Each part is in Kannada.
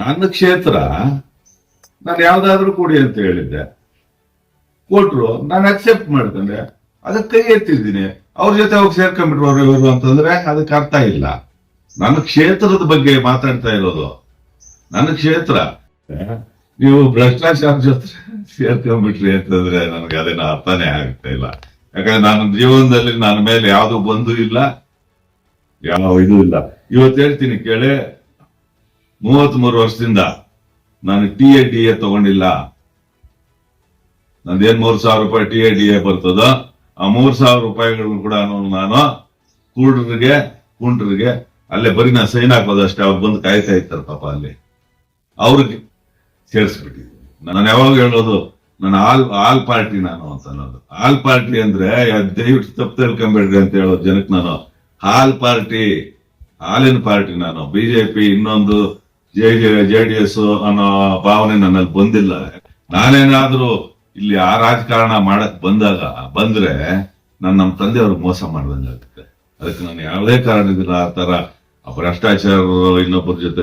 ನನ್ನ ಕ್ಷೇತ್ರ, ನಾನು ಯಾವ್ದಾದ್ರೂ ಕೊಡಿ ಅಂತ ಹೇಳಿದ್ದೆ. ಕೊಟ್ರು, ನಾನು ಅಕ್ಸೆಪ್ಟ್ ಮಾಡ್ಕೊಂಡೆ ಅದಕ್ಕೆ ಕೈ ಎತ್ತಿದ್ದೀನಿ. ಅವ್ರ ಜೊತೆ ಹೋಗಿ ಸೇರ್ಕೊಂಡ್ಬಿಟ್ರು ಅವ್ರು ಇವರು ಅಂತಂದ್ರೆ ಅದಕ್ಕೆ ಅರ್ಥ ಇಲ್ಲ. ನನ್ನ ಕ್ಷೇತ್ರದ ಬಗ್ಗೆ ಮಾತಾಡ್ತಾ ಇರೋದು. ನನ್ನ ಕ್ಷೇತ್ರ. ನೀವು ಭ್ರಷ್ಟಾಚಾರ ಜೊತೆ ಸೇರ್ಕೊಂಡ್ಬಿಟ್ರಿ ಅಂತಂದ್ರೆ ನನಗೆ ಅದೇನು ಅರ್ಥನೇ ಆಗ್ತಾ ಇಲ್ಲ. ಯಾಕಂದ್ರೆ ನನ್ನ ಜೀವನದಲ್ಲಿ ನನ್ನ ಮೇಲೆ ಯಾವ್ದು ಬಂದು ಇಲ್ಲ. ಯಾವ ಇದು ಇಲ್ಲ. ಇವತ್ತು ಹೇಳ್ತೀನಿ ಕೇಳಿ. ಮೂವತ್ತ್ ಮೂರು ವರ್ಷದಿಂದ ನಾನು ಟಿ ಎ ಡಿ ಎ ತಗೊಂಡಿಲ್ಲ. ನಂದೇನ್ ಮೂರ್ ಸಾವಿರ ರೂಪಾಯಿ ಟಿ ಎ ಡಿ ಎ ಬರ್ತದೋ, ಆ ಮೂರ್ ಸಾವಿರ ರೂಪಾಯಿಗಳು ಕೂಡ ನಾನು ಕೂಡ್ರಿಗೆ ಕುಂಡ್ರಿಗೆ ಅಲ್ಲೇ ಬರೀ ನಾನು ಸೈನ್ ಹಾಕೋದಷ್ಟೇ, ಅವ್ರು ಬಂದು ಕಾಯ್ತಾ ಇರ್ತಾರೆ ಪಾಪ ಅಲ್ಲಿ. ಅವ್ರಿಗೆ ಸೇರಿಸ್ಬಿಟ್ಟಿದ್ದೀನಿ. ನಾನು ಯಾವಾಗ ಹೇಳೋದು ನಾನು ಆಲ್ ಆಲ್ ಪಾರ್ಟಿ ನಾನು ಅಂತ ಅನ್ನೋದು. ಆಲ್ ಪಾರ್ಟಿ ಅಂದ್ರೆ ಯಾವ್ ದಯವಿಟ್ಟು ತಪ್ಪು ತಿಳ್ಕೊಂಬೇಡ್ರಿ ಅಂತ ಹೇಳೋದು ಜನಕ್ಕೆ ನಾನು ಹಾಲ್ ಪಾರ್ಟಿ, ಹಾಲಿನ ಪಾರ್ಟಿ ನಾನು. ಬಿಜೆಪಿ ಇನ್ನೊಂದು ಜೆ ಜೆ ಡಿ ಎಸ್ ಅನ್ನೋ ಭಾವನೆ ನನ್ನಲ್ಲಿ ಬಂದಿಲ್ಲ. ನಾನೇನಾದ್ರೂ ಇಲ್ಲಿ ಆ ರಾಜಕಾರಣ ಮಾಡಕ್ ಬಂದಾಗ ಬಂದ್ರೆ ನನ್ನ ನಮ್ಮ ತಂದೆಯವ್ರಿಗೆ ಮೋಸ ಮಾಡ್ದಂಗಾಗುತ್ತೆ ಅದಕ್ಕೆ ನಾನು ಯಾವುದೇ ಕಾರಣದಿಂದ ಆ ತರ ಭ್ರಷ್ಟಾಚಾರ ಇನ್ನೊಬ್ಬರ ಜೊತೆ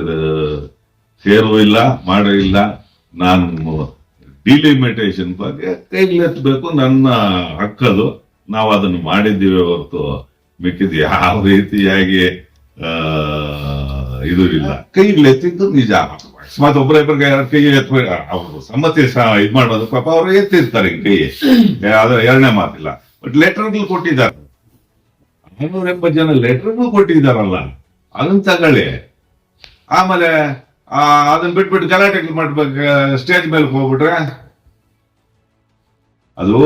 ಸೇರು ಇಲ್ಲ ಮಾಡೋ ಇಲ್ಲ ನಾನು ಡಿಲಿಮಿಟೇಷನ್ ಬಗ್ಗೆ ಕೈಗೆತ್ತಬೇಕು ನನ್ನ ಹಕ್ಕದು ನಾವು ಅದನ್ನು ಮಾಡಿದ್ದೀವಿ ಹೊರತು ಮಿಕ್ಕಿದ ಯಾವ ರೀತಿಯಾಗಿ ಆ, ಇದು ಇಲ್ಲ ಕೈಗೆತ್ತಿದ್ದು ನಿಜ ಅಕಸ್ಮಾತ್ ಒಬ್ಬರ ಇಬ್ಬರಿಗೆ ಕೈ ಎತ್ತ ಅವರು ಸಮ್ಮತಿ ಇದು ಮಾಡೋದು ಪಾಪ ಅವರು ಎತ್ತಿರ್ತಾರೆ ಕೈ. ಆದ್ರೆ ಎರಡನೇ ಮಾತಿಲ್ಲ. ಬಟ್ ಲೆಟರ್ಗಳು ಕೊಟ್ಟಿದ್ದಾರೆ. ಐನೂರ ಎಂಬತ್ತು ಜನ ಲೆಟರ್ಗಳು ಕೊಟ್ಟಿದ್ದಾರಲ್ಲ. ಅದನ್ನ ತಗೊಳ್ಳಿ. ಆಮೇಲೆ ಅದನ್ನ ಬಿಟ್ಬಿಟ್ಟು ಗಲಾಟೆಗಳು ಮಾಡ್ಬೇಕು ಸ್ಟೇಜ್ ಮೇಲೆ ಹೋಗ್ಬಿಟ್ರೆ? ಅದು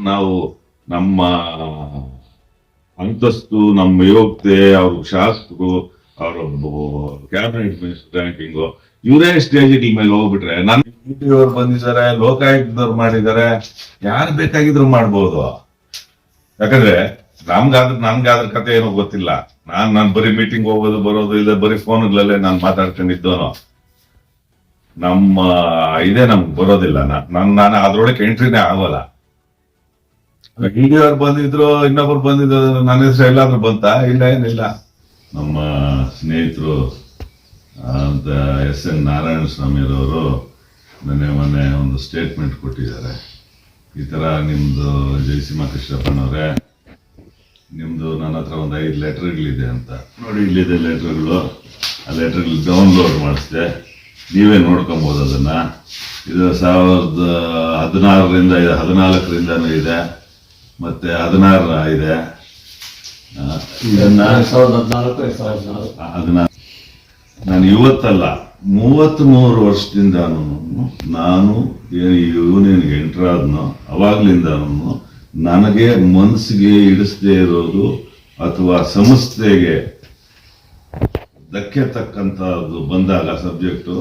ನಾವು ನಮ್ಮ ಅಂತಸ್ತು, ನಮ್ಮ ಯೋಗ್ಯತೆ, ಅವ್ರ ಶಾಸಕರು ಅವರ ಕ್ಯಾಬಿನೆಟ್ ಮಿನಿಸ್ಟರ್ ರ್ಯಾಂಕಿಂಗು ಇವರೇ ಸ್ಟೇಜ್ ಮೇಲೆ ಹೋಗ್ಬಿಟ್ರೆ, ನಾನು ಅವ್ರು ಬಂದಿದ್ದಾರೆ ಲೋಕಾಯುಕ್ತದವ್ರು ಮಾಡಿದ್ದಾರೆ, ಯಾರು ಬೇಕಾಗಿದ್ರು ಮಾಡ್ಬೋದು. ಯಾಕಂದ್ರೆ ನಮ್ಗಾದ್ರ ನನ್ಗಾದ್ರ ಕತೆ ಏನೋ ಗೊತ್ತಿಲ್ಲ. ನಾನ್ ನಾನ್ ಬರೀ ಮೀಟಿಂಗ್ ಹೋಗೋದು, ಬರೋದು ಇಲ್ಲ ಬರೀ ಫೋನ್ಗಳಲ್ಲೇ ನಾನ್ ಮಾತಾಡ್ಕೊಂಡಿದ್ದೋನು. ನಮ್ಮ, ಇದೇ ನಮ್ಗೆ ಬರೋದಿಲ್ಲ. ನಾನು, ನಾನ್ ಅದ್ರೊಳಗೆ ಎಂಟ್ರಿನೇ ಆಗೋಲ್ಲ. ಅವ್ರು ಬಂದಿದ್ರು, ಇನ್ನೊಬ್ರು ಬಂದಿದ್ರು, ನನ್ನ ಹೆಸರು ಎಲ್ಲಾದ್ರೂ ಬಂತ? ಇಲ್ಲ, ಏನಿಲ್ಲ. ನಮ್ಮ ಸ್ನೇಹಿತರು ಅಂತ ಎಸ್ ಎನ್ ನಾರಾಯಣ ಸ್ವಾಮಿಯವರು ಮೊನ್ನೆ ಮೊನ್ನೆ ಒಂದು ಸ್ಟೇಟ್ಮೆಂಟ್ ಕೊಟ್ಟಿದ್ದಾರೆ. ಈ ಥರ ನಿಮ್ಮದು ಜಯಸಿಂಹ ಕೃಷ್ಣಪ್ಪನವ್ರೆ ನಿಮ್ಮದು ನನ್ನ ಹತ್ರ ಒಂದು ಐದು ಲೆಟ್ರ್ಗಳಿದೆ ಅಂತ. ನೋಡಿ, ಇಲ್ಲಿದೆ ಲೆಟರ್ಗಳು. ಆ ಲೆಟ್ರ್ಗಳು ಡೌನ್ಲೋಡ್ ಮಾಡಿಸಿದೆ. ನೀವೇ ನೋಡ್ಕೊಬೋದು ಅದನ್ನು. ಇದು ಸಾವಿರದ ಹದಿನಾರರಿಂದ ಇದೆ ಹದಿನಾಲ್ಕರಿಂದನೂ ಇದೆ. ಮತ್ತು ಹದಿನಾರ ಇದೆ ಆ, ಇದನ್ನ ಸಾವಿರದ ಹದಿನಾಲ್ಕು ಎರಡ್ ಸಾವಿರದ ಹದಿನಾರು ಅದನ್ನ ನಾನು ಇವತ್ತಲ್ಲ ಮೂವತ್ತ್ ಮೂರು ವರ್ಷದಿಂದ ನಾನು ಏನು ಯೂನಿಯನ್ ಎಂಟರ್ ಆದ್ನೋ ಅವಾಗ್ಲಿಂದಾನು ನನಗೆ ಮನಸ್ಸಿಗೆ ಇಡಿಸದೇ ಇರೋದು ಅಥವಾ ಸಂಸ್ಥೆಗೆ ಧಕ್ಕೆ ತಕ್ಕಂತದ್ದು ಬಂದಾಗ ಸಬ್ಜೆಕ್ಟು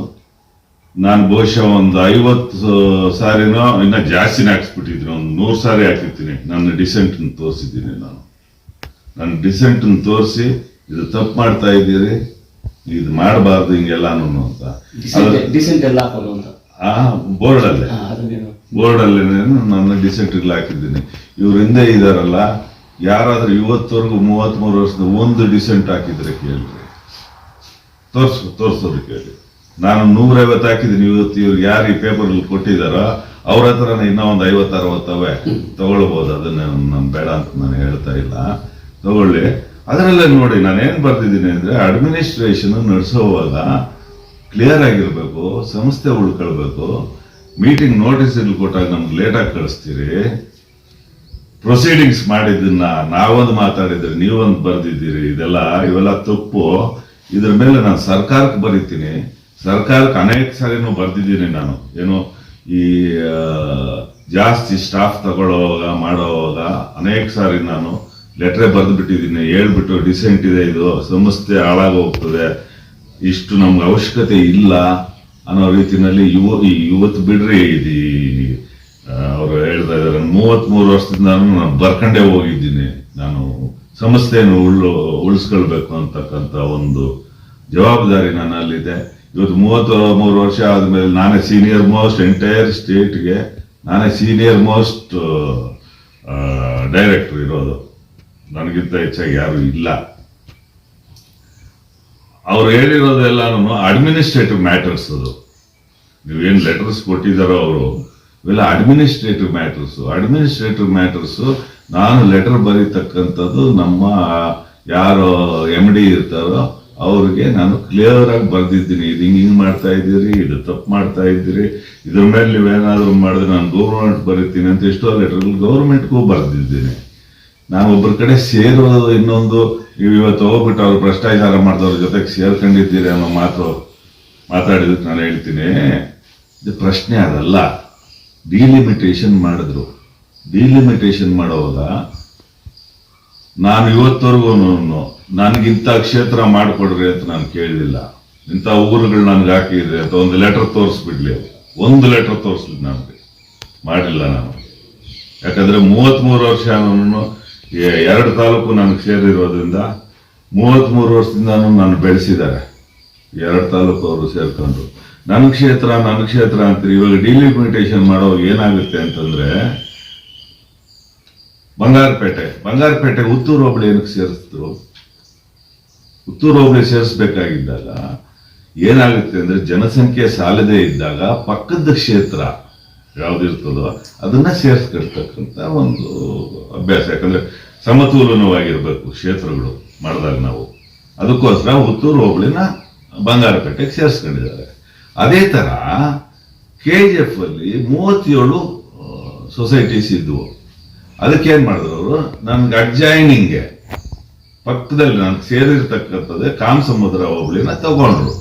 ನಾನು ಬಹುಶಃ ಒಂದು ಐವತ್ತು ಸಾರಿನೋ ಇನ್ನ ಜಾಸ್ತಿನೇ ಹಾಕ್ಸ್ಬಿಟ್ಟಿದ್ದೀನಿ ಒಂದು ನೂರು ಸಾರಿ ಹಾಕಿರ್ತೀನಿ ನನ್ನ ಡಿಸೆಂಟ್ ತೋರಿಸಿದ್ದೀನಿ ನಾನು. ನನ್ನ ಡಿಸೆಂಟ್ ತೋರಿಸಿ ಇದು ತಪ್ಪು ಮಾಡ್ತಾ ಇದ್ದೀರಿ ಇದು ಮಾಡಬಾರ್ದು ಹಿಂಗೆಲ್ಲ ಅಂತ. ಆ ಬೋರ್ಡ್ ಅಲ್ಲಿ ನನ್ನ ಡಿಸೆಂಟ್ ಹಾಕಿದ್ದೀನಿ. ಇವ್ರ ಹಿಂದೆ ಇದಾರಲ್ಲ ಯಾರಾದ್ರೂ ಇವತ್ತವರೆಗೂ ಮೂವತ್ತ್ ಮೂರು ವರ್ಷದ ಒಂದು ಡಿಸೆಂಟ್ ಹಾಕಿದ್ರೆ ಕೇಳ್ರಿ. ತೋರ್ಸು ತೋರ್ಸೋದು ಕೇಳಿ. ನಾನು ನೂರೈವತ್ತು ಹಾಕಿದ್ದೀನಿ ಇವತ್ತು ಇವ್ರು ಯಾರು ಈ ಪೇಪರ್ ಕೊಟ್ಟಿದಾರೋ ಅವ್ರ ಹತ್ರನೇ ಇನ್ನೂ ಒಂದು ಐವತ್ತು ಅರವತ್ತವೆ ತಗೊಳ್ಬೋದು. ಅದನ್ನ ನಾನು ಬೇಡ ಅಂತ ನಾನು ಹೇಳ್ತಾ ಇಲ್ಲ. ತಗೊಳ್ಳಿ. ಅದರಲ್ಲೇ ನೋಡಿ ನಾನು ಏನ್ ಬರ್ತಿದ್ದೀನಿ ಅಂದ್ರೆ ಅಡ್ಮಿನಿಸ್ಟ್ರೇಷನ್ ನಡೆಸೋವಾಗ ಕ್ಲಿಯರ್ ಆಗಿರಬೇಕು, ಸಂಸ್ಥೆ ಉಳ್ಕೊಳ್ಬೇಕು. ಮೀಟಿಂಗ್ ನೋಟಿಸ್ ಕೊಟ್ಟಾಗ ನಮ್ಗೆ ಲೇಟಾಗಿ ಕಳಿಸ್ತೀರಿ. ಪ್ರೊಸೀಡಿಂಗ್ಸ್ ಮಾಡಿದ್ದನ್ನ ನಾವೊಂದು ಮಾತಾಡಿದ್ರೆ ನೀವೊಂದು ಬರೆದಿದ್ದೀರಿ, ಇದೆಲ್ಲ ಇವೆಲ್ಲ ತಪ್ಪು. ಇದ್ರ ಮೇಲೆ ನಾನು ಸರ್ಕಾರಕ್ಕೆ ಬರೀತೀನಿ. ಸರ್ಕಾರಕ್ಕೆ ಅನೇಕ ಸಾರಿನೂ ಬರೆದಿದ್ದೀನಿ ನಾನು. ಏನು ಈ ಜಾಸ್ತಿ ಸ್ಟಾಫ್ ತಗೊಳ್ಳೋವಾಗ, ಮಾಡೋವಾಗ ಅನೇಕ ಸಾರಿ ನಾನು ಲೆಟ್ರೇ ಬರೆದು ಬಿಟ್ಟಿದ್ದೀನಿ ಹೇಳ್ಬಿಟ್ಟು ಡಿಸೆಂಟ್ ಇದೆ ಇದು ಸಂಸ್ಥೆ ಹಾಳಾಗಿ ಹೋಗ್ತದೆ. ಇಷ್ಟು ನಮ್ಗೆ ಅವಶ್ಯಕತೆ ಇಲ್ಲ ಅನ್ನೋ ರೀತಿನಲ್ಲಿ ಯುವ ಇವತ್ತು ಬಿಡ್ರಿ ಇದು ಅವರು ಹೇಳ್ತಾ ಇದ್ದಾರೆ ಮೂವತ್ತ್ ಮೂರು ವರ್ಷದಿಂದ ನಾನು ಬರ್ಕಂಡೇ ಹೋಗಿದ್ದೀನಿ. ನಾನು ಸಂಸ್ಥೆಯನ್ನು ಉಳ್ಳು, ಉಳಿಸ್ಕೊಳ್ಬೇಕು ಅಂತಕ್ಕಂಥ ಒಂದು ಜವಾಬ್ದಾರಿ ನನ್ನಲ್ಲಿದೆ. ಇವತ್ತು ಮೂವತ್ತು ಮೂರು ವರ್ಷ ಆದಮೇಲೆ ನಾನೇ ಸೀನಿಯರ್ ಮೋಸ್ಟ್ ಎಂಟೈರ್ ಸ್ಟೇಟ್ಗೆ ನಾನೇ ಸೀನಿಯರ್ ಮೋಸ್ಟ್ ಡೈರೆಕ್ಟರ್ ಇರೋದು. ನನಗಿಂತ ಹೆಚ್ಚಾಗಿ ಯಾರು ಇಲ್ಲ. ಅವ್ರು ಹೇಳಿರೋದೆಲ್ಲಾನು ಅಡ್ಮಿನಿಸ್ಟ್ರೇಟಿವ್ ಮ್ಯಾಟರ್ಸ್ ಅದು. ನೀವೇನು ಲೆಟರ್ಸ್ ಕೊಟ್ಟಿದ್ದಾರೋ ಅವರು, ಇವೆಲ್ಲ ಅಡ್ಮಿನಿಸ್ಟ್ರೇಟಿವ್ ಮ್ಯಾಟರ್ಸ್ ಅಡ್ಮಿನಿಸ್ಟ್ರೇಟಿವ್ ಮ್ಯಾಟರ್ಸ್ ನಾನು ಲೆಟರ್ ಬರೀತಕ್ಕಂಥದ್ದು ನಮ್ಮ ಯಾರು ಎಂ ಡಿ ಇರ್ತಾರೋ, ಅವ್ರಿಗೆ ನಾನು ಕ್ಲಿಯರ್ ಆಗಿ ಬರೆದಿದ್ದೀನಿ. ಇದು ಹಿಂಗೆ ಹಿಂಗೆ ಮಾಡ್ತಾ ಇದ್ದೀರಿ, ಇದು ತಪ್ಪು ಮಾಡ್ತಾ ಇದ್ದೀರಿ, ಇದ್ರ ಮೇಲೆ ನೀವೇನಾದ್ರೂ ಮಾಡಿದ್ರೆ ನಾನು ಗೌರ್ಮೆಂಟ್ ಬರೀತೀನಿ ಅಂತ ಎಷ್ಟೋ ಲೆಟರ್ ಗೌರ್ಮೆಂಟ್ಗೂ ಬರ್ದಿದ್ದೀನಿ. ನಾನು ಒಬ್ಬರ ಕಡೆ ಸೇರೋದು ಇನ್ನೊಂದು ಇವತ್ತು ಹೋಗ್ಬಿಟ್ಟು ಅವ್ರು ಭ್ರಷ್ಟಾಚಾರ ಮಾಡಿದವ್ರ ಜೊತೆಗೆ ಸೇರ್ಕೊಂಡಿದ್ದೀರಿ ಅನ್ನೋ ಮಾತು ಮಾತಾಡಿದಕ್ಕೆ ನಾನು ಹೇಳ್ತೀನಿ. ಇದು ಪ್ರಶ್ನೆ ಅದಲ್ಲ. ಡಿಲಿಮಿಟೇಷನ್ ಮಾಡಿದ್ರು. ಡಿಲಿಮಿಟೇಷನ್ ಮಾಡುವಾಗ ನಾನು ಇವತ್ತವರೆಗೂ ನನಗಿಂತ ಕ್ಷೇತ್ರ ಮಾಡಿಕೊಡ್ರಿ ಅಂತ ನಾನು ಕೇಳಲಿಲ್ಲ ಇಂಥ ಊರುಗಳು ನನಗೆ ಹಾಕಿದ್ರೆ ಅಥವಾ ಒಂದು ಲೆಟರ್ ತೋರಿಸ್ಬಿಡ್ಲಿ ಒಂದು ಲೆಟರ್ ತೋರಿಸ್ಲಿ ನನಗೆ ಮಾಡಿಲ್ಲ ನಾನು. ಯಾಕಂದ್ರೆ ಮೂವತ್ತ್ಮೂರು ವರ್ಷ ನಾನು ಎರಡು ತಾಲೂಕು ನನಗೆ ಸೇರಿರೋದ್ರಿಂದ ಮೂವತ್ತ್ಮೂರು ವರ್ಷದಿಂದ ನಾನು ಬೆಳೆಸಿದ್ದಾರೆ. ಎರಡು ತಾಲೂಕು ಅವರು ಸೇರ್ಕೊಂಡು. ನನ್ನ ಕ್ಷೇತ್ರ ನನ್ನ ಕ್ಷೇತ್ರ ಅಂತೀರಿ. ಇವಾಗ ಡಿಲಿಮಿಟೇಷನ್ ಮಾಡೋ ಏನಾಗುತ್ತೆ ಅಂತಂದರೆ ಬಂಗಾರಪೇಟೆ. ಬಂಗಾರಪೇಟೆ ಉತ್ತೂರು ಹೋಬಳಿ ಏನಕ್ಕೆ ಸೇರಿಸಿದ್ರು? ಉತ್ತೂರು ಹೋಬಳಿ ಸೇರಿಸ್ಬೇಕಾಗಿದ್ದಾಗ ಏನಾಗುತ್ತೆ ಅಂದರೆ ಜನಸಂಖ್ಯೆ ಸಾಲದೇ ಇದ್ದಾಗ ಪಕ್ಕದ ಕ್ಷೇತ್ರ ಯಾವ್ದಿರ್ತದೋ ಅದನ್ನ ಸೇರಿಸ್ಕೊಳ್ತಕ್ಕಂಥ ಒಂದು ಅಭ್ಯಾಸ. ಯಾಕಂದ್ರೆ ಸಮತೋಲನವಾಗಿರ್ಬೇಕು ಕ್ಷೇತ್ರಗಳು ಮಾಡಿದಾಗ ನಾವು. ಅದಕ್ಕೋಸ್ಕರ ಹುತ್ತೂರು ಹೋಬಳಿನ ಬಂಗಾರಪೇಟೆಗೆ ಸೇರಿಸ್ಕೊಂಡಿದ್ದಾರೆ. ಅದೇ ತರ ಕೆ ಜಿ ಎಫ್ ಅಲ್ಲಿ ಮೂವತ್ತೇಳು ಸೊಸೈಟೀಸ್ ಇದ್ವು. ಅದಕ್ಕೆ ಏನ್ ಮಾಡಿದ್ರು ಅವರು? ನನ್ಗೆ ಅಡ್ಜೈನಿಂಗ್ಗೆ ಪಕ್ಕದಲ್ಲಿ ನಾನು ಸೇರಿರ್ತಕ್ಕಂಥದ್ದೇ ಕಾಮಸಮುದ್ರ ಹೋಬಳಿನ ತಗೊಂಡ್ರು.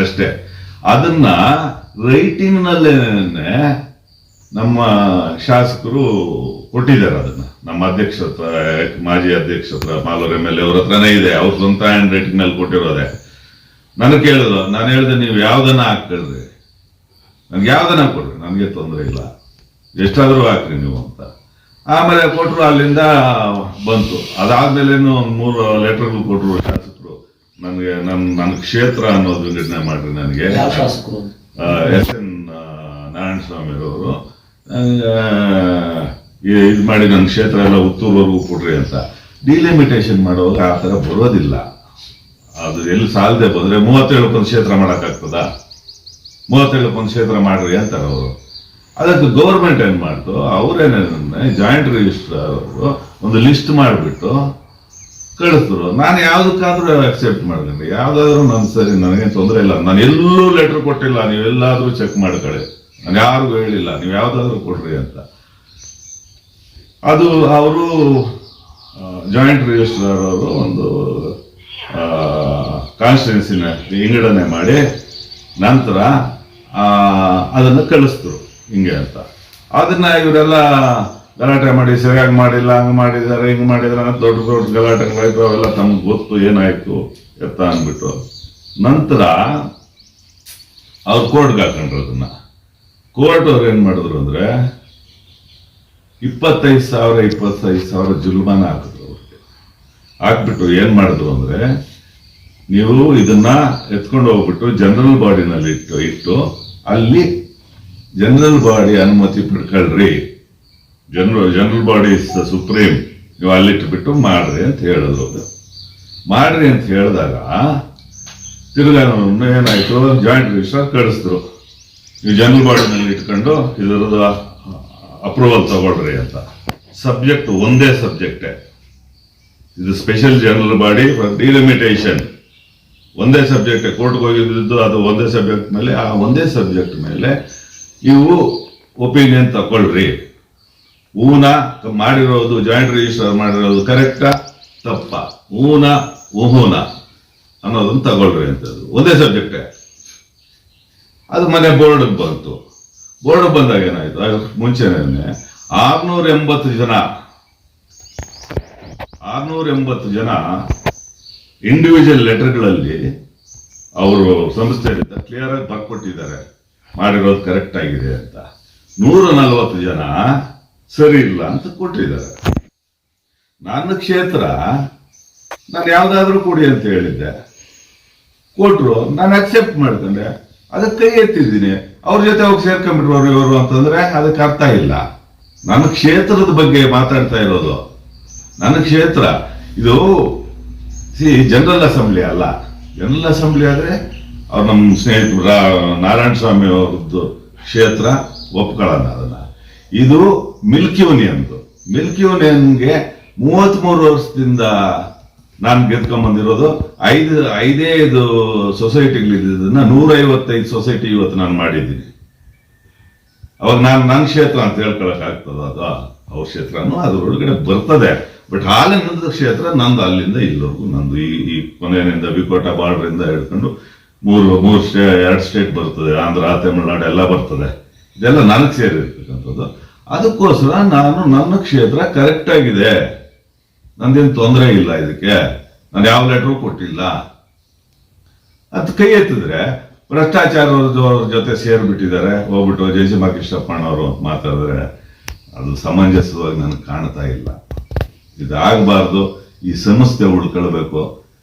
ಅಷ್ಟೇ. ಅದನ್ನ ರೈಟಿಂಗ್ ನಲ್ಲೇನೆ ನಮ್ಮ ಶಾಸಕರು ಕೊಟ್ಟಿದ್ದಾರೆ ಅದನ್ನ. ನಮ್ಮ ಅಧ್ಯಕ್ಷ ಹತ್ರ ಮಾಜಿ ಅಧ್ಯಕ್ಷ ಹತ್ರ ಮಾಲೂರ್ ಎಂ ಎಲ್ ಎ ಅವ್ರ ಹತ್ರನೇ ಇದೆ. ಅವ್ರ ಸ್ವಂತ ಹ್ಯಾಂಡ್ ರೈಟಿಂಗ್ನಲ್ಲಿ ಕೊಟ್ಟಿರೋದೆ. ನನಗೆ ಕೇಳಿದ್ರು ನಾನು ಹೇಳಿದೆ ನೀವು ಯಾವ್ದನ್ನ ಹಾಕ್ಕೊಳ್ರಿ ನನ್ಗೆ ಯಾವ್ದನ್ನ ಕೊಡ್ರಿ ನನಗೆ ತೊಂದರೆ ಇಲ್ಲ. ಎಷ್ಟಾದ್ರೂ ಹಾಕ್ರಿ ನೀವು ಅಂತ. ಆಮೇಲೆ ಕೊಟ್ಟರು ಅಲ್ಲಿಂದ ಬಂತು. ಅದಾದ್ಮೇಲೇನು ಒಂದು ಮೂರು ಲೆಟರ್ಗಳು ಕೊಟ್ಟರು ಶಾಸಕರು. ನನಗೆ ನನ್ನ ನನ್ನ ಕ್ಷೇತ್ರ ಅನ್ನೋದು ನಿರ್ಣಯ ಮಾಡ್ರಿ ನನಗೆ. ಎಸ್ ಎನ್ ನಾರಾಯಣ ಸ್ವಾಮಿ ಅವರು. ಇದು ಮಾಡಿ ನನ್ನ ಕ್ಷೇತ್ರ ಎಲ್ಲ ಉತ್ತೂರ್ವರೆಗೂ ಕೊಡ್ರಿ ಅಂತ. ಡಿಲಿಮಿಟೇಷನ್ ಮಾಡುವಾಗ ಆ ಥರ ಬರೋದಿಲ್ಲ. ಅದು ಎಲ್ಲಿ ಸಾಲದೆ ಬಂದ್ರೆ ಮೂವತ್ತೇಳಕ್ಕೊಂದು ಕ್ಷೇತ್ರ ಮಾಡೋಕ್ಕಾಗ್ತದ? ಮೂವತ್ತೇಳಕ್ಕೊಂದು ಕ್ಷೇತ್ರ ಮಾಡ್ರಿ ಅಂತಾರೆ ಅವರು. ಅದಕ್ಕೆ ಗೌರ್ಮೆಂಟ್ ಏನು ಮಾಡ್ತು? ಅವ್ರೇನೇ ಜಾಯಿಂಟ್ ರಿಜಿಸ್ಟ್ರಾರ್ ಅವರು ಒಂದು ಲಿಸ್ಟ್ ಮಾಡಿಬಿಟ್ಟು ಕಳಿಸ್ತರು ನಾನು ಯಾವುದಕ್ಕಾದ್ರೂ ಅಕ್ಸೆಪ್ಟ್ ಮಾಡ್ಕೊಂಡು. ಯಾವುದಾದ್ರೂ ನನ್ನ ಸರಿ ನನಗೆ ತೊಂದರೆ ಇಲ್ಲ. ನಾನು ಎಲ್ಲೂ ಲೆಟ್ರ್ ಕೊಟ್ಟಿಲ್ಲ. ನೀವೆಲ್ಲಾದರೂ ಚೆಕ್ ಮಾಡ್ಕೊಳ್ಳಿ. ನಾನು ಯಾರಿಗೂ ಹೇಳಿಲ್ಲ, ನೀವು ಯಾವ್ದಾದ್ರು ಕೊಡ್ರಿ ಅಂತ. ಅದು ಅವರು ಜಾಯಿಂಟ್ ರಿಜಿಸ್ಟ್ರಾರ್ ಅವರು ಒಂದು ಕಾನ್ಸ್ಟಿಟ್ಯೂನ್ಸಿನ ವಿಂಗಡಣೆ ಮಾಡಿ ನಂತರ ಅದನ್ನು ಕಳಿಸ್ತರು ಹಿಂಗೆ ಅಂತ. ಅದನ್ನ ಇವರೆಲ್ಲ ಗಲಾಟೆ ಮಾಡಿ, ಸರಿಯಾಗಿ ಮಾಡಿಲ್ಲ, ಹಂಗ್ ಮಾಡಿದ್ದಾರೆ, ಹಿಂಗ್ ಮಾಡಿದಾರೆ ಅಂತ ದೊಡ್ಡ ದೊಡ್ಡ ಗಲಾಟೆಗಳಾಯ್ತು ಅವೆಲ್ಲ ತಮ್ಗೆ ಗೊತ್ತು, ಏನಾಯ್ತು, ಎತ್ತ ಅಂದ್ಬಿಟ್ಟು. ನಂತರ ಅವ್ರು ಕೋರ್ಟ್ಗೆ ಹಾಕೊಂಡ್ರು ಅದನ್ನ. ಕೋರ್ಟ್ ಅವ್ರು ಏನ್ ಮಾಡಿದ್ರು ಅಂದ್ರೆ ಇಪ್ಪತ್ತೈದು ಸಾವಿರ ಇಪ್ಪತ್ತೈದು ಸಾವಿರ ಜುಲ್ಮಾನ ಹಾಕಿದ್ರು ಅವ್ರಿಗೆ. ಹಾಕ್ಬಿಟ್ಟು ಏನ್ ಮಾಡಿದ್ರು ಅಂದ್ರೆ ನೀವು ಇದನ್ನ ಎತ್ಕೊಂಡು ಹೋಗ್ಬಿಟ್ಟು ಜನರಲ್ ಬಾಡಿನಲ್ಲಿ ಇಟ್ಟು ಇಟ್ಟು ಅಲ್ಲಿ ಜನರಲ್ ಬಾಡಿ ಅನುಮತಿ ಪಡ್ಕೊಳ್ರಿ. General general body is supreme. ನೀವು ಅಲ್ಲಿಟ್ಬಿಟ್ಟು ಮಾಡ್ರಿ ಅಂತ ಹೇಳಿದ್ರು ಅದು ಮಾಡ್ರಿ ಅಂತ ಹೇಳಿದಾಗ ತಿರ್ಗಾ ಏನಾಯಿತು? ಜಾಯಿಂಟ್ ರಿಜಿಸ್ಟರ್ ಕಳಿಸಿದ್ರು. ನೀವು ಜನರಲ್ ಬಾಡಿನಲ್ಲಿ ಇಟ್ಕೊಂಡು ಇದರದ್ದು ಅಪ್ರೂವಲ್ ತಗೊಳ್ರಿ ಅಂತ. ಸಬ್ಜೆಕ್ಟ್ ಒಂದೇ ಸಬ್ಜೆಕ್ಟೇ ಇದು special general body for delimitation ಒಂದೇ ಸಬ್ಜೆಕ್ಟ್ ಕೋರ್ಟ್ಗೆ ಹೋಗಿದ್ದು ಅದು ಒಂದೇ ಸಬ್ಜೆಕ್ಟ್ ಮೇಲೆ, ಆ ಒಂದೇ ಸಬ್ಜೆಕ್ಟ್ ಮೇಲೆ ನೀವು ಒಪಿನಿಯನ್ ತಗೊಳ್ರಿ. ಊನ ಮಾಡಿರೋದು ಜಾಯಿಂಟ್ ರಿಜಿಸ್ಟರ್ ಮಾಡಿರೋದು ಕರೆಕ್ಟಾ ತಪ್ಪ. ಊನ ಊಹೂನ ಅನ್ನೋದನ್ನು ತಗೊಳ್ರಿ ಅಂತ ಒಂದೇ ಸಬ್ಜೆಕ್ಟೇ ಅದು ಮನೆ ಬೋರ್ಡ್ ಬಂತು. ಬೋರ್ಡ್ ಬಂದಾಗ ಏನಾಯ್ತು? ಅದಕ್ಕೆ ಮುಂಚೆನೇ ಆರ್ನೂರ ಎಂಬತ್ತು ಜನ ಆರ್ನೂರ ಎಂಬತ್ತು ಜನ ಇಂಡಿವಿಜುವಲ್ ಲೆಟರ್ಗಳಲ್ಲಿ ಅವರು ಸಂಸ್ಥೆಯಿಂದ ಕ್ಲಿಯರ್ ಆಗಿ ಬರ್ಕೊಟ್ಟಿದ್ದಾರೆ ಮಾಡಿರೋದು ಕರೆಕ್ಟ್ ಆಗಿದೆ ಅಂತ. ನೂರ ನಲವತ್ತು ಜನ ಸರಿ ಇಲ್ಲ ಅಂತ ಕೊಟ್ಟಿದ್ದಾರೆ. ನನ್ನ ಕ್ಷೇತ್ರ, ನಾನು ಯಾವ್ದಾದ್ರೂ ಕೊಡಿ ಅಂತ ಹೇಳಿದ್ದೆ. ಕೊಟ್ಟರು ನಾನು ಅಕ್ಸೆಪ್ಟ್ ಮಾಡ್ಕೊಂಡೆ. ಅದಕ್ಕೆ ಕೈ ಎತ್ತಿದ್ದೀನಿ ಅವ್ರ ಜೊತೆ ಹೋಗಿ ಸೇರ್ಕೊಂಡ್ಬಿಟ್ರು ಇವರು ಅಂತಂದ್ರೆ ಅದಕ್ಕೆ ಅರ್ಥ ಇಲ್ಲ. ನನ್ನ ಕ್ಷೇತ್ರದ ಬಗ್ಗೆ ಮಾತಾಡ್ತಾ ಇರೋದು. ನನ್ನ ಕ್ಷೇತ್ರ, ಇದು, ಸಿ ಜನರಲ್ ಅಸೆಂಬ್ಲಿ ಅಲ್ಲ. ಜನರಲ್ ಅಸೆಂಬ್ಲಿ ಆದ್ರೆ ಅವ್ರು ನಮ್ಮ ಸ್ನೇಹಿತರು ನಾರಾಯಣ ಸ್ವಾಮಿ ಅವ್ರದ್ದು ಕ್ಷೇತ್ರ ಒಪ್ಕೊಳ್ಳೋಣ ಅದನ್ನ. ಇದು ಮಿಲ್ಕ್ ಯೂನಿಯನ್ದು ಮಿಲ್ಕ್ ಯೂನಿಯನ್ಗೆ ಮೂವತ್ಮೂರು ವರ್ಷದಿಂದ ನಾನು ಗೆದ್ಕೊಂಡ್ ಬಂದಿರೋದು ಐದು, ಐದೇ ಇದು ಸೊಸೈಟಿಗಳಿದ್ದನ್ನ ನೂರೈವತ್ತೈದು ಸೊಸೈಟಿ ಇವತ್ತು ನಾನು ಮಾಡಿದ್ದೀನಿ. ಅವಾಗ ನಾನು ನನ್ನ ಕ್ಷೇತ್ರ ಅಂತ ಹೇಳ್ಕೊಳಕ್ ಆಗ್ತದ? ಅದು ಅವ್ರ ಕ್ಷೇತ್ರನೂ ಅದ್ರೊಳಗಡೆ ಬರ್ತದೆ. ಬಟ್ ಹಾಲಿನ ಕ್ಷೇತ್ರ, ನಂದು ಅಲ್ಲಿಂದ ಇಲ್ಲವರೆಗೂ ನಂದು ಈ ಈ ಕೊನೆಯಿಂದ ವಿಕೋಟ ಬಾರ್ಡ್ರಿಂದ ಹಿಡ್ಕೊಂಡು ಮೂರು ಮೂರು ಸ್ಟೇ, ಎರಡು ಸ್ಟೇಟ್ ಬರ್ತದೆ. ಆಂಧ್ರ, ತಮಿಳುನಾಡು ಎಲ್ಲ ಬರ್ತದೆ. ಇದೆಲ್ಲ ನನಗೆ ಸೇರಿರ್ತಕ್ಕಂಥದ್ದು. ಅದಕ್ಕೋಸ್ಕರ ನಾನು ನನ್ನ ಕ್ಷೇತ್ರ ಕರೆಕ್ಟ್ ಆಗಿದೆ. ನಂದೇನು ತೊಂದರೆ ಇಲ್ಲ ಇದಕ್ಕೆ? ನಾನು ಯಾವ ಲೆಟ್ರು ಕೊಟ್ಟಿಲ್ಲ? ಅದು ಕೈ ಎತ್ತಿದ್ರೆ ಭ್ರಷ್ಟಾಚಾರ ಅವ್ರ ಜೊತೆ ಸೇರಿಬಿಟ್ಟಿದ್ದಾರೆ, ಹೋಗ್ಬಿಟ್ಟು ಜಯಸಿಂಹ ಅಂತ ಮಾತಾಡಿದ್ರೆ ಅದು ಸಮಂಜಸವಾಗಿ ನನಗೆ ಕಾಣ್ತಾ ಇಲ್ಲ. ಇದಾಗಬಾರ್ದು, ಈ ಸಂಸ್ಥೆ ಉಳ್ಕೊಳ್ಬೇಕು.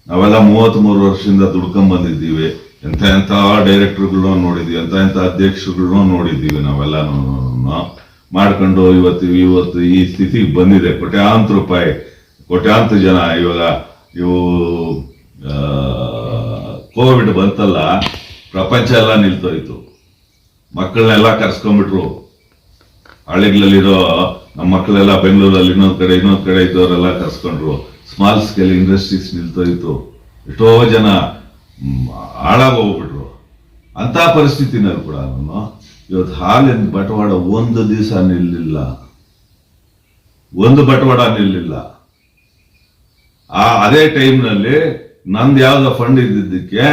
ನಾವೆಲ್ಲ ಮೂವತ್ತ್ಮೂರು ವರ್ಷದಿಂದ ದುಡ್ಕೊಂಡ್ ಬಂದಿದ್ದೀವಿ. ಎಂಥ ಎಂತ ಡೈರೆಕ್ಟರ್ಗಳನ್ನ ನೋಡಿದ್ವಿ ಎಂತ ಎಂತ ಅಧ್ಯಕ್ಷರುಗಳನ್ನ ನೋಡಿದ್ದೀವಿ ನಾವೆಲ್ಲ ಮಾಡ್ಕೊಂಡು ಇವತ್ತು ಇವತ್ತು ಈ ಸ್ಥಿತಿಗೆ ಬಂದಿದೆ, ಕೋಟ್ಯಾಂತರ ರೂಪಾಯಿ. ಕೋಟ್ಯಾಂತರ ಜನ ಇವಾಗ ಇವು ಕೋವಿಡ್ ಬಂತಲ್ಲ, ಪ್ರಪಂಚ ಎಲ್ಲ ನಿಲ್ತೋಯ್ತು. ಮಕ್ಕಳನ್ನೆಲ್ಲ ಕರ್ಸ್ಕೊಂಡ್ಬಿಟ್ರು. ಹಳ್ಳಿಗಳಲ್ಲಿರೋ ನಮ್ಮ ಮಕ್ಕಳೆಲ್ಲ ಬೆಂಗಳೂರಲ್ಲಿ ಇನ್ನೊಂದು ಕಡೆ ಇನ್ನೊಂದು ಕಡೆ ಇದ್ದವರೆಲ್ಲ ಕರ್ಸ್ಕೊಂಡ್ರು. ಸ್ಮಾಲ್ ಸ್ಕೇಲ್ ಇಂಡಸ್ಟ್ರೀಸ್ ನಿಲ್ತೋಯ್ತು. ಎಷ್ಟೋ ಜನ ಹಾಳಾಗೋಗ್ಬಿಟ್ರು. ಅಂತ ಪರಿಸ್ಥಿತಿನಲ್ಲಿ ಕೂಡ ನಾನು ಇವತ್ತು ಹಾಲಿನ ಬಟವಾಡ ಒಂದು ದಿವಸ ನಿಲ್ಲಿಲ್ಲ. ಒಂದು ಬಟವಾಡ ನಿಲ್ಲಿಲ್ಲ. ಆ ಅದೇ ಟೈಮ್ನಲ್ಲಿ ನಂದು ಯಾವ್ದೋ ಫಂಡ್ ಇದ್ದಿದ್ದಕ್ಕೆ,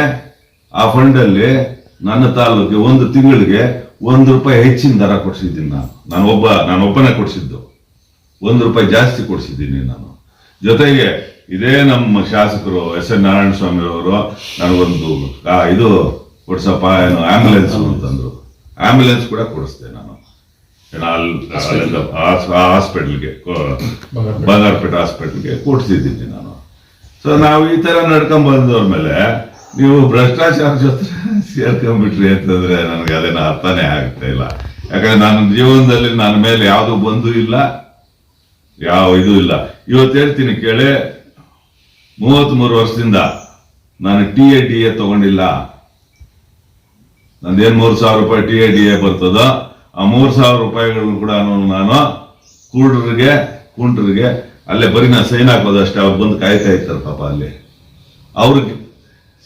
ಆ ಫಂಡಲ್ಲಿ ನನ್ನ ತಾಲೂಕಿಗೆ ಒಂದು ತಿಂಗಳಿಗೆ ಒಂದು ರೂಪಾಯಿ ಹೆಚ್ಚಿನ ದರ ಕೊಡಿಸಿದ್ದೀನಿ ನಾನು. ನಾನು ಒಬ್ಬ, ನಾನು ಒಬ್ಬನೇ ಕೊಡಿಸಿದ್ದು. ಒಂದು ರೂಪಾಯಿ ಜಾಸ್ತಿ ಕೊಡಿಸಿದ್ದೀನಿ ನಾನು. ಜೊತೆಗೆ ಇದೇ ನಮ್ಮ ಶಾಸಕರು ಎಸ್ ಎನ್ ನಾರಾಯಣ ಸ್ವಾಮಿ ಅವರು ನನಗೊಂದು ಇದು ಕೊಡ್ಸಪ್ಪ, ಏನು ಆಂಬ್ಯುಲೆನ್ಸ್ ಅಂತಂದ್ರು ಆಂಬ್ಯುಲೆನ್ಸ್ ಕೂಡ ಕೊಡಿಸ್ತೇನೆ ಅಲ್ಲಿಂದ ಆ ಹಾಸ್ಪಿಟಲ್ಗೆ ಬಂಗಾರಪೇಟೆ. ಹಾಸ್ಪಿಟಲ್ಗೆ ಕೊಡ್ಸಿದ್ದೀನಿ ನಾನು. ಸೊ ನಾವು ಈ ತರ ನಡ್ಕೊಂಡ್ ಬಂದವ್ರ ಮೇಲೆ ನೀವು ಭ್ರಷ್ಟಾಚಾರ ಜೊತೆ ಸೇರ್ಕೊಂಡ್ಬಿಟ್ರಿ ಅಂತಂದ್ರೆ ನನಗೆ ಅದೇನ ಅರ್ಥನೇ ಆಗ್ತಾ ಇಲ್ಲ. ಯಾಕಂದ್ರೆ ನನ್ನ ಜೀವನದಲ್ಲಿ ನನ್ನ ಮೇಲೆ ಯಾವುದು ಬಂದು ಇಲ್ಲ ಯಾವ ಇದು ಇಲ್ಲ. ಇವತ್ತು ಹೇಳ್ತೀನಿ ಕೇಳಿ ಮೂವತ್ತ್ಮೂರು ವರ್ಷದಿಂದ ನಾನು ಟಿ ಎ ಡಿ ಎ ತಗೊಂಡಿಲ್ಲ. ನಂದೇನ್ ಮೂರು ಸಾವಿರ ರೂಪಾಯಿ ಟಿ ಎ ಡಿ ಎ ಬರ್ತದೋ ಆ ಮೂರು ಸಾವಿರ ರೂಪಾಯಿಗಳನ್ನು ಕೂಡ ನಾನು ಕೂಡ್ರಿಗೆ ಕುಂಟ್ರಿಗೆ, ಅಲ್ಲೇ ಬರೀ ನಾನು ಸೈನ್ ಹಾಕೋದಷ್ಟೇ ಅವ್ರು ಬಂದು ಕಾಯ್ತಾ ಇರ್ತಾರೆ ಪಾಪ ಅಲ್ಲಿ. ಅವ್ರಿಗೆ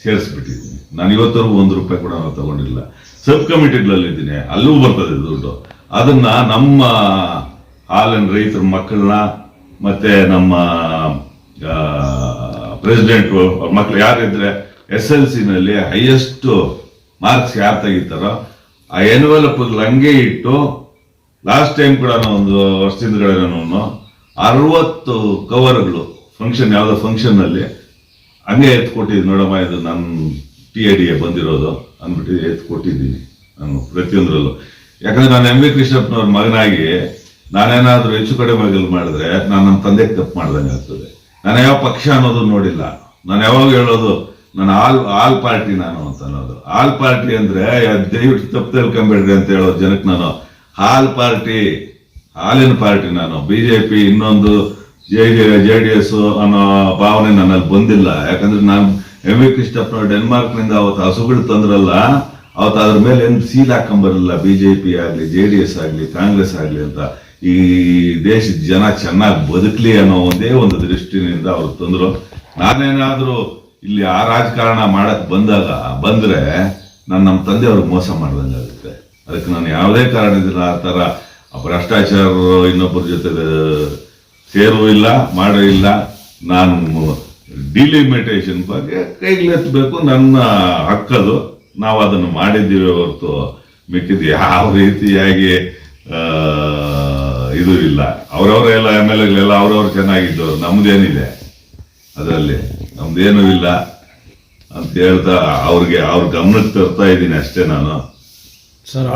ಸೇರಿಸ್ಬಿಟ್ಟಿದ್ದೀನಿ. ನಾನು ಇವತ್ತವರೆಗೂ ಒಂದು ರೂಪಾಯಿ ಕೂಡ ನಾನು ತಗೊಂಡಿಲ್ಲ. ಸಬ್ ಕಮಿಟಿಗಳಲ್ಲಿದ್ದೀನಿ ಅಲ್ಲೂ ಬರ್ತದೆ ದುಡ್ಡು. ಅದನ್ನ ನಮ್ಮ ಹಾಲಿನ ರೈತರ ಮಕ್ಕಳನ್ನ ಮತ್ತೆ ನಮ್ಮ ಪ್ರೆಸಿಡೆಂಟ್ ಮಕ್ಕಳು ಯಾರಿದ್ರೆ ಎಸ್ ಎಲ್ ಸಿ ನಲ್ಲಿ ಹೈಯೆಸ್ಟ್ ಮಾರ್ಕ್ಸ್ ಯಾರು ತೆಗಿತಾರೋ ಆ ಎನ್ವೆಲಪ್ ಹಂಗೆ ಇಟ್ಟು ಲಾಸ್ಟ್ ಟೈಮ್ ಕೂಡ ಒಂದು ವರ್ಷದಿಂದ ನಾನು, ಅರವತ್ತು ಕವರ್ಗಳು ಫಂಕ್ಷನ್ ಯಾವುದೋ ಫಂಕ್ಷನ್ ಅಲ್ಲಿ ಹಂಗೆ ಎತ್ತು ನೋಡಮ್ಮ, ಇದು ನನ್ನ ಟಿ ಎ ಡಿ ಬಂದಿರೋದು ಅಂದ್ಬಿಟ್ಟು ಎತ್ತು ಕೊಟ್ಟಿದ್ದೀನಿ ನಾನು ಪ್ರತಿಯೊಂದರಲ್ಲೂ. ಯಾಕಂದ್ರೆ ನಾನು ಎಂ ವಿ ಕೃಷ್ಣಪ್ಪನವ್ರ ಮಗನಾಗಿ, ನಾನೇನಾದ್ರೂ ಹೆಚ್ಚು ಕಡಿಮೆಗಳು ಮಾಡಿದ್ರೆ ನಾನು ನಮ್ಮ ತಂದೆಗೆ ತಪ್ಪು ಮಾಡ್ದಂಗೆ ಆಗ್ತದೆ ನಾನು ಯಾವ ಪಕ್ಷ ಅನ್ನೋದು ನೋಡಿಲ್ಲ. ನಾನು ಯಾವಾಗ ಹೇಳೋದು ನಾನು ಆಲ್ ಆಲ್ ಪಾರ್ಟಿ ನಾನು ಅಂತ ಅನ್ನೋದು. ಆಲ್ ಪಾರ್ಟಿ ಅಂದ್ರೆ, ದಯವಿಟ್ಟು ತಪ್ಪು ತಿಳ್ಕೊಂಬೇಡ್ರಿ ಅಂತ ಹೇಳೋ ಜನಕ್ಕೆ ನಾನು ಹಾಲ್ ಪಾರ್ಟಿ, ಹಾಲಿನ ಪಾರ್ಟಿ ನಾನು. ಬಿಜೆಪಿ ಇನ್ನೊಂದು J D J D S ಅನ್ನೋ ಭಾವನೆ ನನ್ನಲ್ಲಿ ಬಂದಿಲ್ಲ. ಯಾಕಂದ್ರೆ ನಾನು ಎಂ ವಿ ಕೃಷ್ಣಪ್ಪ ಡೆನ್ಮಾರ್ಕ್ನಿಂದ ಅವತ್ತು ಹಸುಗಳು ತಂದ್ರಲ್ಲ, ಅವತ್ತು ಅದ್ರ ಮೇಲೆ ಏನು ಸೀಲ್ ಹಾಕೊಂಬರಲಿಲ್ಲ ಬಿಜೆಪಿ ಆಗಲಿ ಜೆ ಡಿ ಎಸ್ ಆಗಲಿ, ಕಾಂಗ್ರೆಸ್ ಆಗಲಿ ಅಂತ. ಈ ದೇಶದ ಜನ ಚೆನ್ನಾಗಿ ಬದುಕ್ಲಿ ಅನ್ನೋ ಒಂದೇ ಒಂದು ದೃಷ್ಟಿನಿಂದ ಅವ್ರು ತಂದರು. ನಾನೇನಾದ್ರೂ ಇಲ್ಲಿ ಆ ರಾಜಕಾರಣ ಮಾಡಕ್ ಬಂದಾಗ, ಬಂದ್ರೆ ನಾನು ನಮ್ಮ ತಂದೆಯವ್ರಿಗೆ ಮೋಸ ಮಾಡ್ದಂಗಾಗುತ್ತೆ ಅದಕ್ಕೆ ನಾನು ಯಾವುದೇ ಕಾರಣದಿಂದ ಆ ಥರ ಭ್ರಷ್ಟಾಚಾರ ಇನ್ನೊಬ್ಬರ ಜೊತೆ ಸೇರೂ ಇಲ್ಲ, ಮಾಡೋ ಇಲ್ಲ, ನಾನು ಡಿಲಿಮಿಟೇಷನ್ ಬಗ್ಗೆ ಕೈಗೆತ್ತಬೇಕು ನನ್ನ ಹಕ್ಕದು. ನಾವು ಅದನ್ನು ಮಾಡಿದ್ದೀವಿ ಹೊರತು ಮಿಕ್ಕಿದ ಯಾವ ರೀತಿಯಾಗಿ ಇದು ಇಲ್ಲ. ಅವರವರೆಲ್ಲ ಎಂ ಎಲ್ ಎಗಳೆಲ್ಲ ಅವ್ರವ್ರು ಚೆನ್ನಾಗಿದ್ದವರು, ನಮ್ದೇನಿದೆ. ಅದರಲ್ಲಿ. ನಮ್ದೇನೂ ಇಲ್ಲ ಅಂತ ಹೇಳ್ತಾ ಅವ್ರಿಗೆ ಅವ್ರ ಗಮನಕ್ಕೆ ತರ್ತಾ ಇದ್ದೀನಿ ಅಷ್ಟೇ ನಾನು. ಸರ್